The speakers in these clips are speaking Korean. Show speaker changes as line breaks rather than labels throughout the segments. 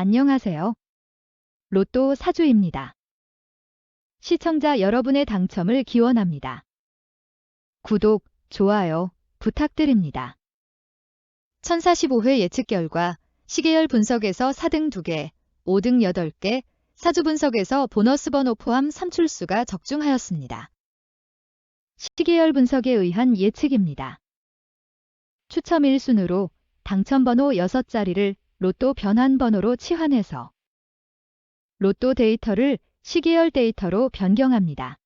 안녕하세요. 로또 사주입니다. 시청자 여러분의 당첨을 기원합니다. 구독, 좋아요 부탁드립니다. 1045회 예측 결과 시계열 분석에서 4등 2개, 5등 8개, 사주 분석에서 보너스 번호 포함 산출수가 적중하였습니다. 시계열 분석에 의한 예측입니다. 추첨 1순으로 당첨 번호 6자리를 로또 변환 번호로 치환해서 로또 데이터를 시계열 데이터로 변경합니다.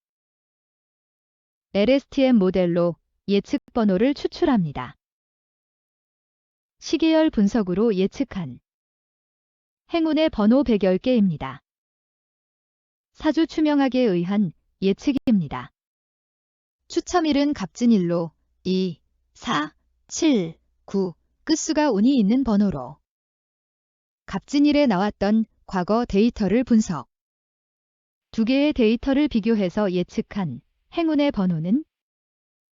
LSTM 모델로 예측 번호를 추출합니다. 시계열 분석으로 예측한 행운의 번호 110개입니다. 사주 추명학에 의한 예측입니다. 추첨일은 갑진일로 2, 4, 7, 9 끝수가 운이 있는 번호로 갑진일에 나왔던 과거 데이터를 분석. 두 개의 데이터를 비교해서 예측한 행운의 번호는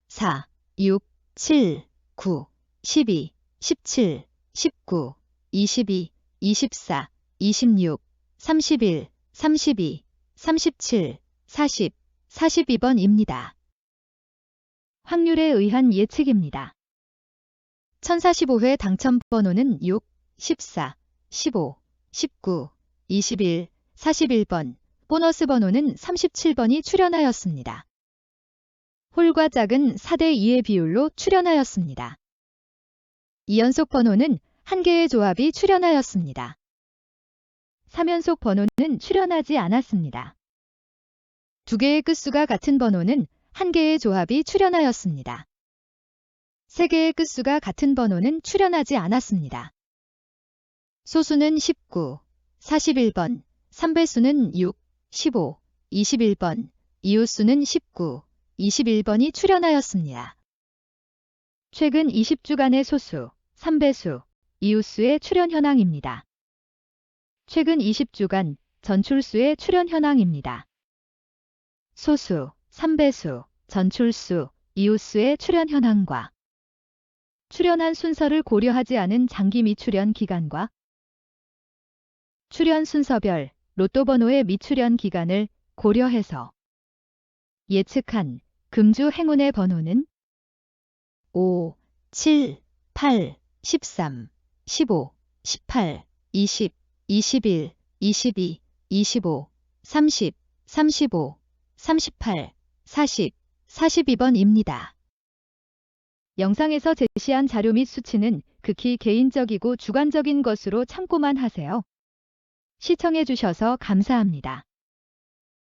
4, 6, 7, 9, 12, 17, 19, 22, 24, 26, 31, 32, 37, 40, 42번입니다. 확률에 의한 예측입니다. 1045회 당첨 번호는 6, 14, 15, 19, 21, 41번, 보너스 번호는 37번이 출연하였습니다. 홀과 짝은 4대 2의 비율로 출연하였습니다. 2연속 번호는 한 개의 조합이 출연하였습니다. 3연속 번호는 출연하지 않았습니다. 두 개의 끝수가 같은 번호는 한 개의 조합이 출연하였습니다. 세 개의 끝수가 같은 번호는 출연하지 않았습니다. 소수는 19, 41번, 3배수는 6, 15, 21번, 이웃수는 19, 21번이 출연하였습니다. 최근 20주간의 소수, 3배수, 이웃수의 출연 현황입니다. 최근 20주간 전출수의 출연 현황입니다. 소수, 3배수, 전출수, 이웃수의 출연 현황과 출연한 순서를 고려하지 않은 장기 미출연 기간과 출연 순서별 로또 번호의 미출연 기간을 고려해서 예측한 금주 행운의 번호는 5, 7, 8, 13, 15, 18, 20, 21, 22, 25, 30, 35, 38, 40, 42번입니다. 영상에서 제시한 자료 및 수치는 극히 개인적이고 주관적인 것으로 참고만 하세요. 시청해주셔서 감사합니다.